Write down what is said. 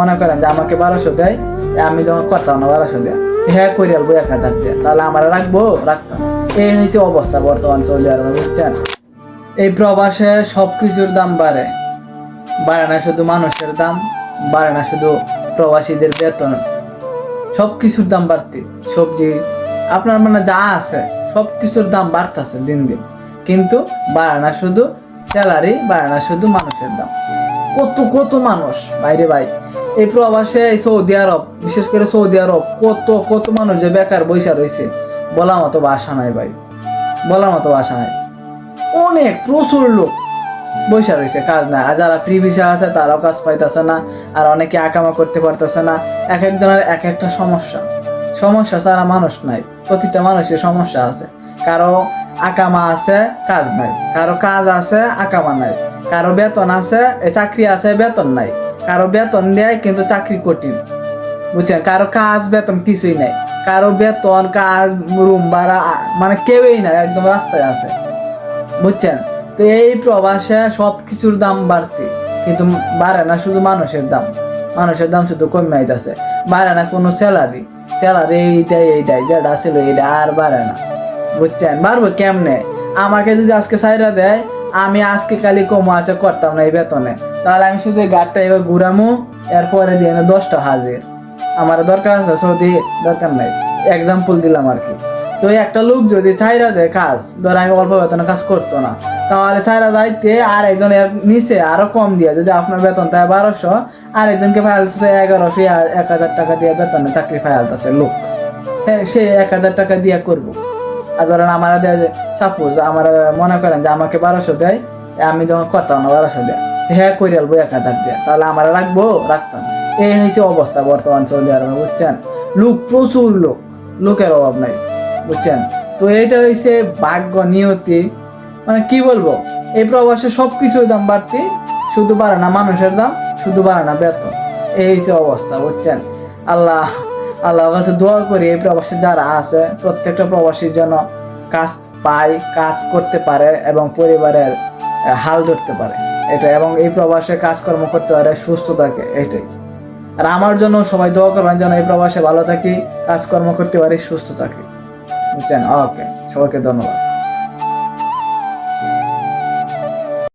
মনে করেন যে আমাকে বারোশো দেয়, আমি যখন করতাম না বারোশো দেয়। হ্যাঁ করে আলবো এক হাজার দিয়ে তাহলে আমার রাখব? রাখতাম। এই হয়েছে অবস্থা বর্তমান সৌদি আরবে, বুঝছেন? এই প্রবাসে সব কিছুর দাম বাড়ে। বাড়ে না শুধু মানুষের দাম, বাড়ে না শুধু প্রবাসীদের বেতন। সব কিছুর দাম বাড়তি। সবজি, আপনার মানে যা আছে সব কিছুর দাম বাড়তেছে দিন দিন। কিন্তু বাড়ে না শুধু স্যালারি, বাড়ে না শুধু মানুষের দাম। কত কত মানুষ বাইরে ভাই এই প্রবাসে এই সৌদি আরব বিশেষ করে সৌদি আরব কত কত মানুষ যে বেকার বৈশা রয়েছে বলার মতো বাসা নাই ভাই। বলার মতো বাসা নাই। অনেক, প্রচুর লোক বৈশা রয়েছে কাজ নাই। আর যারা ফ্রি ভিসা আছে, তারাও কাজ পাইতেছে না। আর অনেকে আকামা করতে পারতেছে না। এক একজনের এক একটা সমস্যা। সমস্যা ছাড়া মানুষ নাই। প্রতিটা মানুষের সমস্যা আছে। কারও আকামা আছে, কাজ নাই। কারও কাজ আছে, আকামা নাই। কারও বেতন আছে চাকরি আছে, বেতন নাই। কারও বেতন দেয়, কিন্তু চাকরি কঠিন। বুঝছেন? কারও কাজ, বেতন কিছুই নাই। কারও বেতন, কাজ, রুম ভাড়া মানে কেউই নাই, একদম রাস্তায় আছে। বুঝছেন? তো এই প্রবাসে সব কিছুর দাম বাড়তি, কিন্তু বাড়ে না শুধু মানুষের দাম। মানুষের দাম শুধু কমে আইতাছে বাড়ে না কোনো স্যালারি। স্যালারি এইটাই এইটাই, যেটা ছিল এইটা, আর বাড়ে না। বুঝছেন? বাড়বো কেমনে? আমাকে যদি আজকে সাইরা দেয়, আমি আজকে খালি কমো আছে, করতাম না এই বেতনে। তাহলে আমি শুধু গাড়টা এবার ঘুরামু, এরপরে দিয়ে দশটা হাজির। আমার দরকার আছে, সৌদি, দরকার নাই। এক্সাম্পল দিলাম আর কি। তো একটা লোক যদি চাইরা দেয় কাজ, ধর আমি অল্প বেতনে কাজ করতো না, তাহলে চাইরা যাইতে আর একজন এর নিচে আরও কম দিয়ে, যদি আপনার বেতন তাই বারোশো আর একজনকে ফাইলতেছে এগারোশো এক হাজার টাকা দিয়ে বেতনে চাকরি ফাইলতেছে লোক। হ্যাঁ সে এক হাজার টাকা দিয়ে করব। আর ধরেন আমার সাপোজ আমার মনে করেন যে আমাকে বারোশো দেয়, আমি যখন করতাম না বারোশো দেয় হ্যাঁ করে আলবো এক হাজার দিয়ে। তাহলে আমার রাখব, রাখতাম। এই হয়েছে অবস্থা বর্তমান সৌদি আরবে, বুঝছেন? লোক, প্রচুর লোক, লোকের অভাব নাই, বুঝছেন? তো এটা হয়েছে ভাগ্য, নিয়তি। মানে কি বলব, এই প্রবাসে সব কিছুর দাম বাড়তি, শুধু বাড়ে না মানুষের দাম, শুধু বাড়ে না বেতন। এই হয়েছে অবস্থা, বুঝছেন? আল্লাহ আল্লাহর কাছে দোয়া করি, এই প্রবাসী যারা আছে, প্রত্যেকটা প্রবাসীর যেন কাজ পায়, কাজ করতে পারে এবং পরিবারের হাল ধরতে পারে। এটা এবং এই প্রবাসে কাজকর্ম করতে পারে, সুস্থ থাকে, এটাই। আর আমার জন্য সবাই দোয়া করবেন যেন এই প্রবাসে ভালো থাকি, কাজকর্ম করতে পারি, সুস্থ থাকি। বুঝছেন? ওকে, সবাইকে ধন্যবাদ।